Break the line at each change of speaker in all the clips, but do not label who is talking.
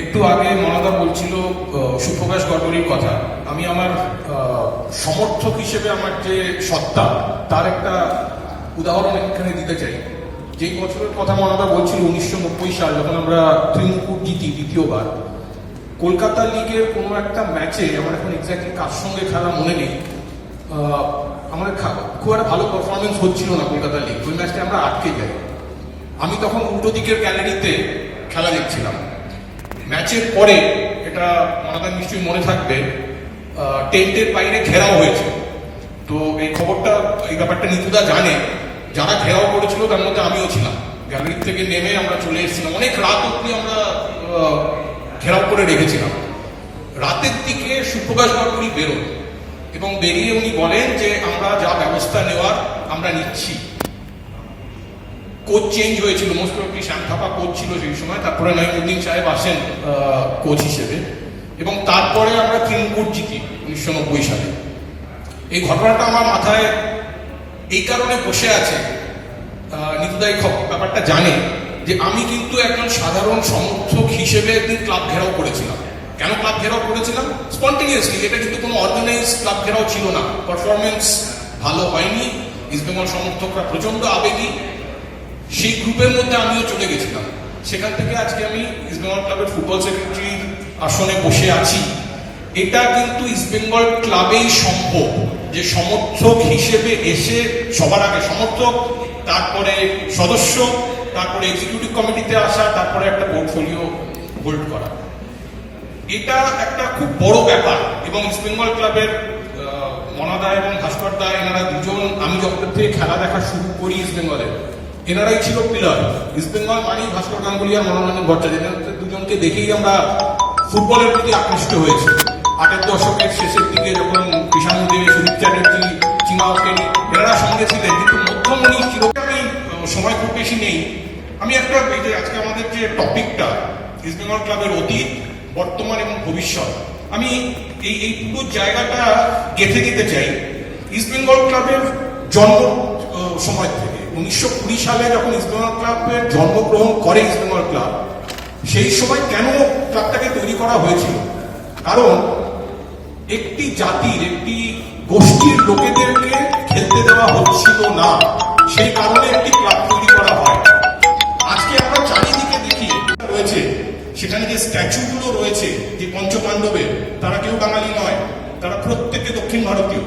একটু আগে মনদা বলছিল সুপ্রকাশ গডবরির কথা। আমি আমার সমর্থক হিসেবে আমার যে সত্তা, তার একটা উদাহরণ এখানে দিতে চাই। যেই বছরের কথা মনদা বলছিল, উনিশশো নব্বই সাল, যখন আমরা ত্রিমুকুট জিতি দ্বিতীয়বার, কলকাতা লিগের কোনো একটা ম্যাচে, আমার এখন এক্স্যাক্টলি কার সঙ্গে খেলা মনে নেই আমার খুব একটা ভালো পারফরমেন্স হচ্ছিল না কলকাতা লিগ। ওই ম্যাচটা আমরা আটকে যাই। আমি তখন উল্টো দিকের গ্যালারিতে খেলা দেখছিলাম। ম্যাচের পরে এটা আমাদের নিশ্চয়ই মনে থাকবে টেন্টের বাইরে ঘেরাও হয়েছে। তো এই খবরটা, এই ব্যাপারটা নিতুদা জানে। যারা ঘেরাও করেছিল তার মধ্যে আমিও ছিলাম। গ্যালারি থেকে নেমে আমরা চলে এসেছিলাম। অনেক রাত অব্দি আমরা ঘেরাও করে রেখেছিলাম। রাতের দিকে সুপ্রকাশ গড়করি বেরোন এবং বেরিয়ে উনি বলেন যে, আমরা যা ব্যবস্থা নেওয়ার, আমরা নিচ্ছি। কোচ চেঞ্জ হয়েছিল most probably Shyam Thapa coach ছিল সেই সময় তারপরে নঈমুদ্দিন সাহেব আসেন কোচ হিসেবে। এবং তারপরে আমরা তৃণমূল জিতি উনিশশো নব্বই সালে। এই ঘটনাটা আমার মাথায় এই কারণে বসে আছে আহ, নিতুদা এই খব- ব্যাপারটা জানে যে আমি কিন্তু একজন সাধারণ সমর্থক হিসেবে একদিন ক্লাব ঘেরাও করেছিলাম। কেন ক্লাব ঘেরাও করেছিলাম? স্পন্টেনিয়াসলি এটা কিন্তু কোনো অর্গানাইজ ক্লাব ঘেরাও ছিল না। পারফরমেন্স ভালো হয়নি ইস্টবেঙ্গল সমর্থকরা প্রচণ্ড আবেগী। সেই গ্রুপের মধ্যে আমিও চলে গেছিলাম। সেখান থেকে আজকে আমি ইস্টবেঙ্গল ক্লাবের ফুটবল সেক্রেটারির আসনে বসে আছি। এটা কিন্তু ইস্টবেঙ্গল ক্লাবেই সম্ভব যে সমর্থক হিসেবে এসে সবার আগে সমর্থক, তারপরে সদস্য, তারপরে এক্সিকিউটিভ কমিটিতে আসা, তারপরে একটা পোর্টফোলিও হোল্ড করা। এটা একটা খুব বড় ব্যাপার এবং ইস্টবেঙ্গল ক্লাবের মনাদা এবং ভাস্কর দা, এনারা দুজন, আমি যখন থেকে খেলা দেখা শুরু করি ইস্টবেঙ্গলের এনারাই ছিল পিলার ইস্টবেঙ্গল মানেই ভাস্কর গাঙ্গুলি আর মনোরঞ্জন ভট্টাচার্য। দুজনকে দেখেই আমরা ফুটবলের প্রতি আকৃষ্ট হয়েছি। আটের দশকের শেষের দিকে যখন কৃষাণ দেব, সুদীপ চ্যাটার্জি চিমা ওকেনি এনারা সঙ্গে ছিলেন। কিন্তু মধ্যমণি চিরকালই সময় খুব বেশি নেই। আমি একটা যে আজকে আমাদের যে টপিকটা ইস্টবেঙ্গল ক্লাবের অতীত, বর্তমান এবং ভবিষ্যৎ, আমি এই এই পুরো জায়গাটা গেঁথে দিতে চাই। ইস্টবেঙ্গল ক্লাবের জন্ম সময় থেকে। উনিশশো কুড়ি সালে যখন ইস্টবেঙ্গল ক্লাবের জন্মগ্রহণ করে ইস্টবেঙ্গল ক্লাব সেই সময় কেন ক্লাবটাকে তৈরি করা হয়েছিল? কারণ একটি জাতির, একটি গোষ্ঠীর লোকেদেরকে খেলতে দেওয়া হচ্ছিল না। সেই কারণে একটি ক্লাব তৈরি করা হয়। আজকে আমরা চারিদিকে দেখি রয়েছে। সেখানে যে স্ট্যাচুগুলো রয়েছে, যে পঞ্চপাণ্ডবের তারা কেউ বাঙালি নয়, তারা প্রত্যেকে দক্ষিণ ভারতীয়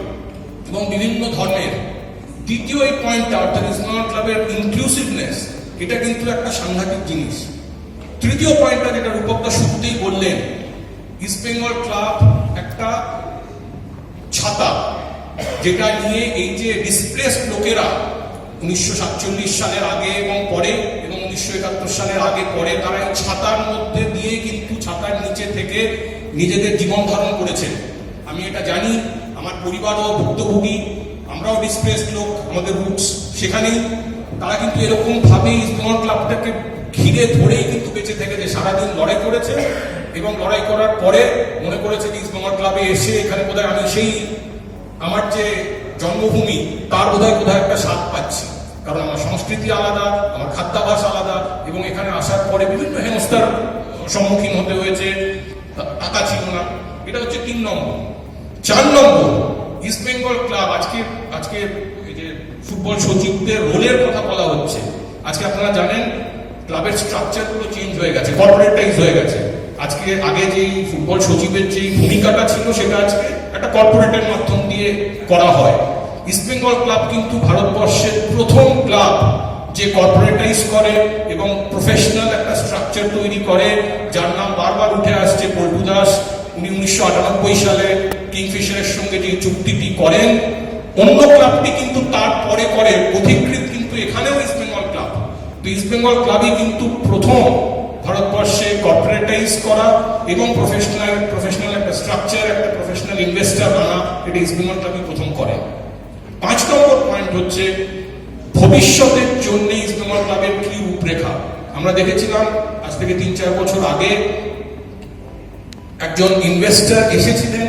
এবং বিভিন্ন ধর্মের। দ্বিতীয় এই পয়েন্টটা অর্থাৎ ইসলাম ক্লাবের ইনক্লুসিভনেস এটা কিন্তু একটা সাংঘাতিক জিনিস। তৃতীয় পয়েন্টটা যেটা রূপকদা শুরুতেই বললেন ইস্ট বেঙ্গল ক্লাব একটা ছাতা, যেটা নিয়ে এই যে ডিসপ্লেস লোকেরা উনিশশো সাতচল্লিশ সালের আগে এবং পরে এবং উনিশশো একাত্তর সালের আগে পরে, তারা এই ছাতার মধ্যে দিয়ে কিন্তু ছাতার নিচে থেকে নিজেদের জীবন ধারণ করেছেন। আমি এটা জানি, আমার পরিবারও ভুক্তভোগী আমরাও ডিসপ্লেসড লোক, আমাদের রুটস সেখানেই। তারা কিন্তু এরকম ভাবে ইস্টবেঙ্গল ক্লাবটাকে ঘিরে ধরেই কিন্তু বেঁচে থেকেছে, সারাদিন লড়াই করেছে। এবং লড়াই করার পরে মনে করেছে যে ইস্টবেঙ্গল ক্লাবে এসে এখানে বোধহয় আমি সেই আমার যে জন্মভূমি, তার বোধহয় কোথায় একটা স্বাদ পাচ্ছি। কারণ আমার সংস্কৃতি আলাদা, আমার খাদ্যাভাস আলাদা এবং এখানে আসার পরে বিভিন্ন হেনস্থার সম্মুখীন হতে হয়েছে। টাকা ছিল না। এটা হচ্ছে তিন নম্বর। চার নম্বর ইস্ট বেঙ্গল ক্লাব আজকে আজকে এই যে ফুটবল সচিবদের রোলের কথা বলা হচ্ছে, আজকে আপনারা জানেন ক্লাবের স্ট্রাকচারগুলো চেঞ্জ হয়ে গেছে কর্পোরেটাইজ হয়ে গেছে। আজকে, আগে যেই ফুটবল সচিবের যে ভূমিকাটা ছিল, সেটা আজকে একটা কর্পোরেটের মাধ্যম দিয়ে করা হয়। ইস্ট বেঙ্গল ক্লাব কিন্তু ভারতবর্ষের প্রথম ক্লাব যে কর্পোরেটাইজ করে এবং প্রফেশনাল একটা স্ট্রাকচার তৈরি করে, যার নাম বারবার উঠে আসছে পল্টু দাস। উনি উনিশশো আটানব্বই সালে কিংফিশারের সঙ্গে যে চুক্তিটি করেন অন্য ক্লাবটি কিন্তু তারপরে করে, অধিকৃত কিন্তু এখানেও ইস্ট বেঙ্গল ক্লাব তো ইস্ট বেঙ্গল ক্লাবই কিন্তু প্রথম ভারতবর্ষে কর্পোরেটাইজ করা এবং প্রফেশনাল প্রফেশনাল একটা স্ট্রাকচার একটা প্রফেশনাল ইনভেস্টার আনা, এটা ইস্ট বেঙ্গল ক্লাবই প্রথম করে। পাঁচ নম্বর পয়েন্ট হচ্ছে ভবিষ্যতের জন্য ইস্ট বেঙ্গল ক্লাবের কি রূপরেখা? আমরা দেখেছিলাম আজ থেকে তিন চার বছর আগে একজন ইনভেস্টর এসেছিলেন,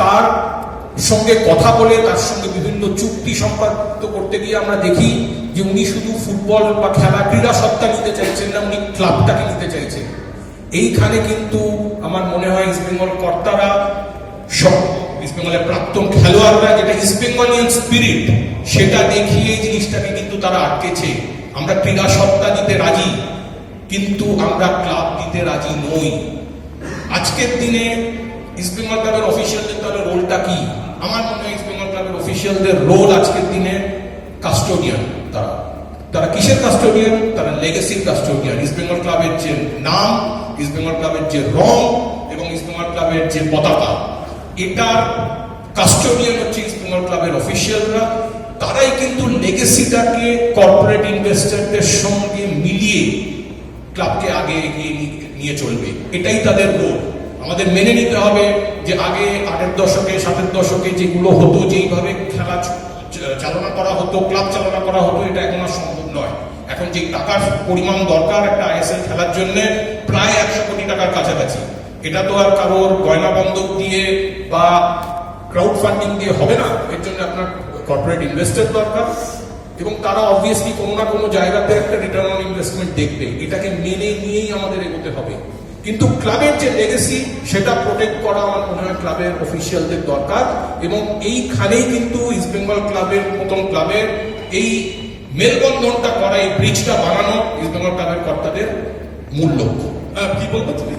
তার সঙ্গে কথা বলে, তার সঙ্গে বিভিন্ন চুক্তি সম্পাদিত করতে গিয়ে আমরা দেখি যে উনি শুধু ফুটবল বা খেলা ক্রীড়া সত্তা নিতে চাইছেন না, উনি ক্লাবটাকে নিতে চাইছেন। এইখানে কিন্তু আমার মনে হয় ইস্ট বেঙ্গল কর্তারা সব ইস্ট বেঙ্গলের প্রাক্তন খেলোয়াড়রা যেটা ইস্ট বেঙ্গলিয়ান স্পিরিট সেটা দেখিয়ে এই জিনিসটাকে কিন্তু তারা আটকেছে। আমরা ক্রীড়া সত্তা দিতে রাজি, কিন্তু আমরা ক্লাব দিতে রাজি নই। আজকের দিনে ইস্ট ক্লাবের অফিসিয়ালদের তাহলে রোলটা কি? আমার মনে হয় ইস্ট ক্লাবের অফিসিয়ালদের রোল আজকের দিনে কাস্টোডিয়ান তারা। তারা কিসের কাস্টোডিয়ান তারা লেগেসির কাস্টোডিয়ান ইস্ট ক্লাবের যে নাম ইস্ট বেঙ্গল ক্লাবের যে রং এবং ইস্ট ক্লাবের যে পতাকা, এটার কাস্টোডিয়ান হচ্ছে ইস্ট ক্লাবের অফিসিয়ালরা তারাই কিন্তু লেগেসিটাকে কর্পোরেট ইনভেস্টরদের সঙ্গে মিলিয়ে ক্লাবকে আগে এগিয়ে নিয়ে চলবে। এটাই তাদের রোল আমাদের মেনে নিতে হবে যে আগে আটের দশকে, সাতের দশকে যেগুলো হতো, যেইভাবে খেলা চালনা করা হতো, ক্লাব চালনা করা হতো, এটা এখন আর সম্ভব নয়। এখন যে টাকার পরিমাণ দরকার একটা আইএসএল খেলার জন্য, প্রায় একশো কোটি টাকার কাছাকাছি। এটা তো আর কারোর গয়না বন্ধক দিয়ে বা ক্রাউড ফান্ডিং দিয়ে হবে না। এর জন্য আপনার কর্পোরেট ইনভেস্টর দরকার। এবং তারা অবভিয়াসলি কোনো না কোনো জায়গাতে একটা রিটার্ন অন ইনভেস্টমেন্ট দেখবে। এটাকে মেনে নিয়েই আমাদের এগোতে হবে। কিন্তু ক্লাবের যে লেগেসি সেটা প্রোটেক্ট করা আমার মনে হয় ক্লাবের অফিসিয়ালদের দরকার এবং এইখানেই কিন্তু ইস্ট বেঙ্গল ক্লাবের মতন ক্লাবের এই মেলবন্ধনটা করা, এই ব্রিজটা বানানো ইস্ট বেঙ্গল ক্লাবের কর্তাদের মূল লক্ষ্য।
কি বলব তুমি?